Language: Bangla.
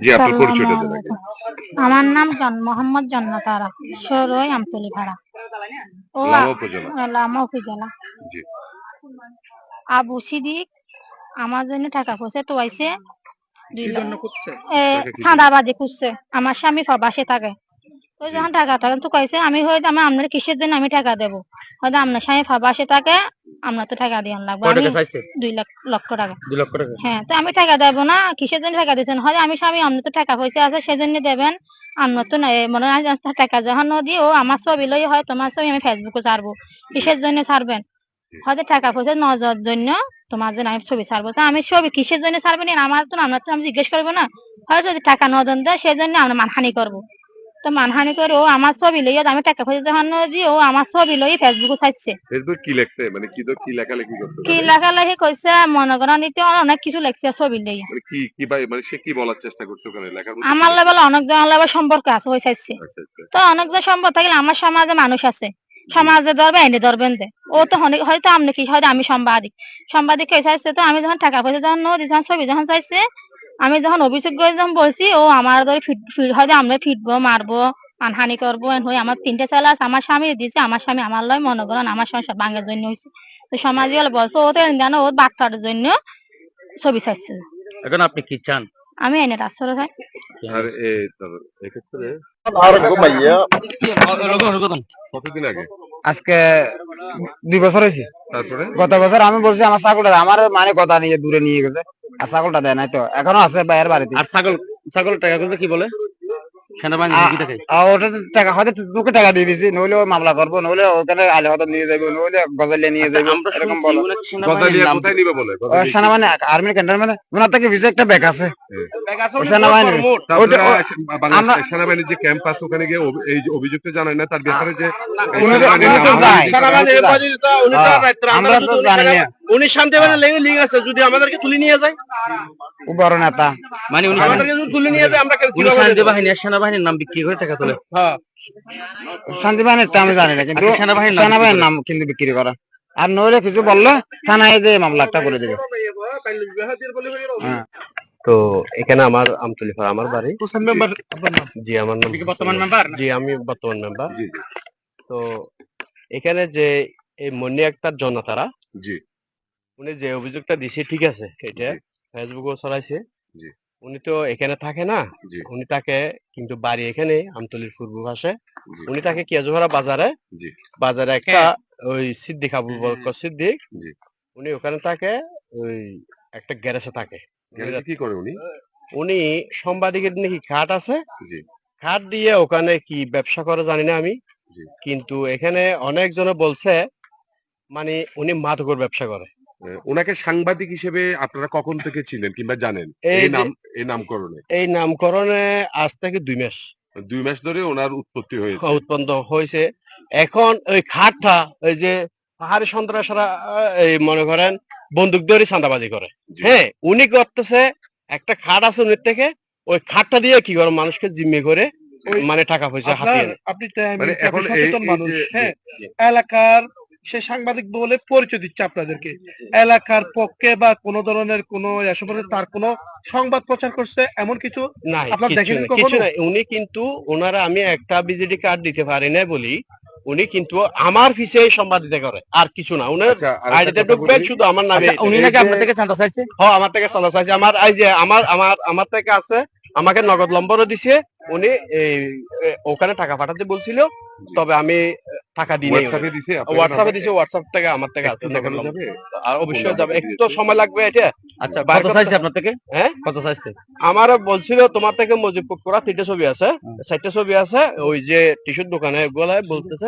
জি আপনার পরিচয়টা। আমার নাম জন মোহাম্মদ জন্নতারা। সরই আমতলি ভাড়া ও লামা উপজেলা। জি। আবু সিদ্দিক আমার জন্য টাকা পয়সা তো আইছে। দুই কি চাঁদাবাজি করছে আমার স্বামী প্রবাসে থাকে। ওই যখন টাকা টাকা তো কইছে আমি হয়তো আমি আপনার কিসের জন্য আমি টাকা দেবো। হয়তো আপনার থাকে আমরা তো টাকা দিয়ে লাগবে। আমি দুই লাখ লক্ষ টাকা। দুই লক্ষ টাকা। হ্যাঁ তো আমি টাকা দেবো না কিসের জন্য টাকা দিচ্ছেন হয় আমি স্বামী আপনার তো টাকা পয়সা আছে সেজন্য দেবেন। আপনার তো নাই মনে হয় টাকা যখন নদী ও আমার ছবি লই হয় তোমার ছবি আমি ফেসবুকে ছাড়বো। কিসের জন্য ছাড়বেন? হয়তো টাকা পয়সা নজর জন্য তোমার জন্য আমি ছবি ছাড়বো। তো আমি ছবি কিসের জন্য ছাড়বেন? আমার তো আমরা তো আমি জিজ্ঞেস করব না। হয়তো যদি টাকা নজর দেয় সেজন্য আমরা মানহানি করব। তো মানহানি করে ও আমার ছবি লইয়া আমি টাকা পয়সা যখন নদী ও আমার ছবি লই ফেসবুকে ছাড়ছে ফেসবুক কি লেখছে? মানে কি তো কি লেখালেখি করছে? কি মানে? লেখালেখি কইছে মনে করেন নিতে অনেক কিছু লেখছে ছবি লইয়া। মানে কি কি ভাই মানে সে কি বলার চেষ্টা করছে ওখানে? মধ্যে আমার লেভেল অনেক জনের লেভেল সম্পর্ক আছে হয়ে চাইছে আচ্ছা আচ্ছা। তো অনেকজন সম্পর্ক থাকলে আমার সমাজে মানুষ আছে। সমাজে ধরবে এনে ধরবেন দে ও তো অনেক- হয়তো আপনি কি হয়তো আমি সাংবাদিক। সাংবাদিক কে চাইছে তো আমি যখন টাকা পয়সা যখন নদী যখন ছবি যখন চাইছে আমি যখন অভিযোগ করে যখন বলছি ও আমার ধরে ফিট হয়তো আমরা ফিটবো মারবো মানহানি করব এন হয়ে আমার তিনটে ছেলে আছে আমার স্বামী দিছে আমার স্বামী আমার লয় মনে করেন আমার সংসার ভাঙার জন্য হয়েছে তো সমাজে হলে বলছে ও তো জানো ও বাচ্চার জন্য ছবি চাইছে এখন আপনি কি চান? আমি এনে আর এক্ষেত্রে? কতদিন আগে? আজকে দুই বছর হয়েছে। তারপরে? গত বছর আমি বলছি আমার ছাগলটা আমার মানে কথা নিয়ে দূরে নিয়ে গেছে। আর ছাগলটা দেয় নাই তো এখনও আছে বাইরের বাড়িতে। আর ছাগল ছাগল টাকা করতে কি বলে? সেনাবাহিনী আ- কি থাকে আর ওটা টাকা হয়তো তোকে টাকা দিয়ে দিছি নইলে মামলা করব নইলে ওখানে আলে হয়তো নিয়ে যাব নইলে গজালিয়া নিয়ে যাব এরকম বলো। ওনার সেনাবাহিনীর গদালিয়া নাম কোথায় নিবে বলে? ও গদালিয়া সেনাবাহিনী আর্মি ক্যান্টনমেন্ট মানে ওনার থেকে ভিসা একটা ব্যাগ আছে। ব্যাগ আছে ও উনি সেনাবাহিনী। মোট মোট। তারপরে ওটা- ও- বাংলাদেশ আমরা- সেনাবাহিনীর যে ক্যাম্প আছে ওখানে গিয়ে এই অভিযুক্ত জানায় না তার ব্যাপারে যে আমরা তো জানি না। উনি শান্তি বাহিনীর লেগে লিঙ্ক আছে যদি আমাদেরকে তুলে নিয়ে যায়। ও বড় নেতা। মানে উনি আমাদেরকে যদি তুলে নিয়ে যায় আমরা উনি শান্তি বাহিনী আর সেনাবাহিনীর নাম বিক্রি করে টাকা তোলে হ্যাঁ। শান্তি বাহিনীর আমি জানি না কিন্তু আচ্ছা, সেনাবাহিনীর সেনাবাহিনীর নাম কিন্তু বিক্রি করা। আর নইলে কিছু বললে থানায় যে মামলা করে দেবে। হ্যাঁ। তো এখানে আমার আমতলি আমার বাড়ি। মেম্বার জি আমার নাম বর্তমান মেম্বার জি আমি বর্তমান মেম্বার তো এখানে যে এই মনি আক্তার জনতারা জি। উনি যে অভিযোগটা দিছে ঠিক আছে এটা জি। ফেসবুকে ছড়াইছে উনি তো এখানে থাকে না। উনি তাকে কিন্তু বাড়ি এখানে আমতলির পূর্ব পাশে। উনি থাকে কেজোহরা বাজারে জি। বাজারে একটা ওই সিদ্দিক আবুল বরকর সিদ্দিক। উনি ওখানে থাকে ওই একটা গ্যারেজে থাকে। গ্যারেজে কি করে উনি? উনি সাংবাদিকের নাকি খাট আছে। খাট দিয়ে ওখানে কি ব্যবসা করে জানি না আমি। কিন্তু এখানে অনেকজনে বলছে মানে উনি মাদকের ব্যবসা করে। ওনাকে সাংবাদিক হিসেবে আপনারা কখন থেকে ছিলেন কিংবা জানেন? এই নাম এই নামকরণে। এই নামকরণে আজ থেকে দুই মাস। দুই মাস ধরে ওনার উৎপত্তি হয়েছে। উৎপন্ন হয়েছে। এখন ওই খাটটা ওই যে পাহাড়ি সন্ত্রাসরা এই মনে করেন বন্দুক ধরে চাঁদাবাজি করে। হ্যাঁ উনি করতেছে একটা খাট আছে উনির থেকে ওই খাটটা দিয়ে কি করে মানুষকে জিম্মি করে মানে টাকা পয়সা হাতিয়ে। আপনি মানে হ্যাঁ এলাকার সে সাংবাদিক বলে পরিচয় দিচ্ছে আপনাদেরকে। এলাকার পক্ষে বা কোন ধরনের কোন তার কোন সংবাদ প্রচার করছে এমন কিছু নাই আপনার দেখেন কখনো? কিছু নাই। উনি কিন্তু ওনারা আমি একটা বিজেডি কার্ড দিতে পারি না বলি উনি কিন্তু আমার পিছিয়ে সংবাদ দিতে করে আর কিছু না। উনি আচ্ছা আইডিতে কথা ঢুকবেন শুধু আমার নামে আচ্ছা, উনি নাকি আপনার থেকে চাঁদা চাইছে? হ্যাঁ আমার থেকে চাঁদা চাইছে। আমার এই যে আমার আমার আমার থেকে আছে আমাকে নগদ নম্বরও দিছে উনি এই ওখানে টাকা পাঠাতে বলছিল তবে আমি টাকা দিই হোয়াটসঅ্যাপে দিছে হোয়াটসঅ্যাপে দিছে হোয়াটসঅ্যাপ থেকে আমার থেকে আছে দেখেন যাবে? আর অবশ্যই যাবে। একটু? সময় লাগবে এটা। আচ্ছা কত চাইছে আপনার থেকে? হ্যাঁ? কত চাইছে? আমার বলছিল তোমার থেকে মজিব করা তিনটা ছবি আছে। চারটা ছবি আছে ওই যে টিস্যুর দোকানে গলায় বলতেছে